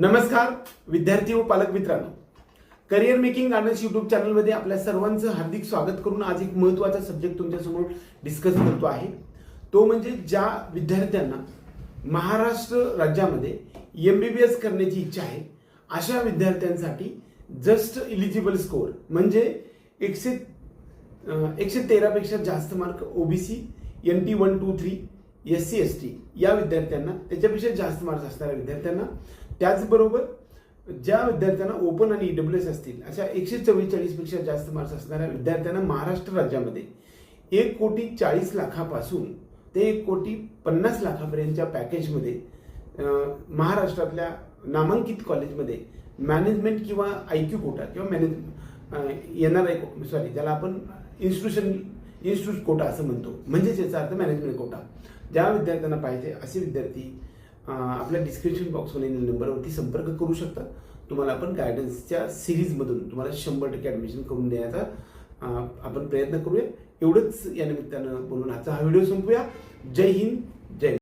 नमस्कार विद्यार्थी व पालक मित्रांनो. करिअर मेकिंग गार्डन्स युट्यूब चॅनलमध्ये आपल्या सर्वांचं हार्दिक स्वागत करून आज एक महत्त्वाचा सब्जेक्ट तुमच्यासमोर डिस्कस करतो आहे. तो म्हणजे ज्या विद्यार्थ्यांना महाराष्ट्र राज्यामध्ये एम बी बी एस करण्याची इच्छा आहे अशा विद्यार्थ्यांसाठी जस्ट इलिजिबल स्कोअर म्हणजे एकशे एकशे तेरापेक्षा जास्त mark OBC N T one two three S C S T या विद्यार्थ्यांना त्याच्यापेक्षा जास्त मार्क्स असणाऱ्या विद्यार्थ्यांना त्याचबरोबर ज्या विद्यार्थ्यांना ओपन आणि ईडब्ल्यू एस असतील अशा एकशे चव्वेचाळीसपेक्षा जास्त मार्क्स असणाऱ्या विद्यार्थ्यांना महाराष्ट्र राज्यामध्ये एक कोटी चाळीस लाखापासून ते एक कोटी पन्नास लाखापर्यंतच्या पॅकेजमध्ये महाराष्ट्रातल्या नामांकित कॉलेजमध्ये मॅनेजमेंट किंवा आय क्यू कोटा किंवा manage N R I sorry ज्याला आपण इन्स्टिट्यूशन इन्स्टिट्यूट कोटा असं म्हणतो. म्हणजेच याचा अर्थ मॅनेजमेंट कोटा. ज्या विद्यार्थ्यांना पाहिजे असे विद्यार्थी आपल्या डिस्क्रिप्शन बॉक्समध्ये नंबरवरती संपर्क करू शकतात. तुम्हाला आपण गायडन्सच्या सिरीजमधून तुम्हाला शंभर टक्के ॲडमिशन करून देण्याचा आपण प्रयत्न करूया. एवढंच या निमित्तानं बोलून आजचा हा व्हिडिओ संपूया. जय हिंद जय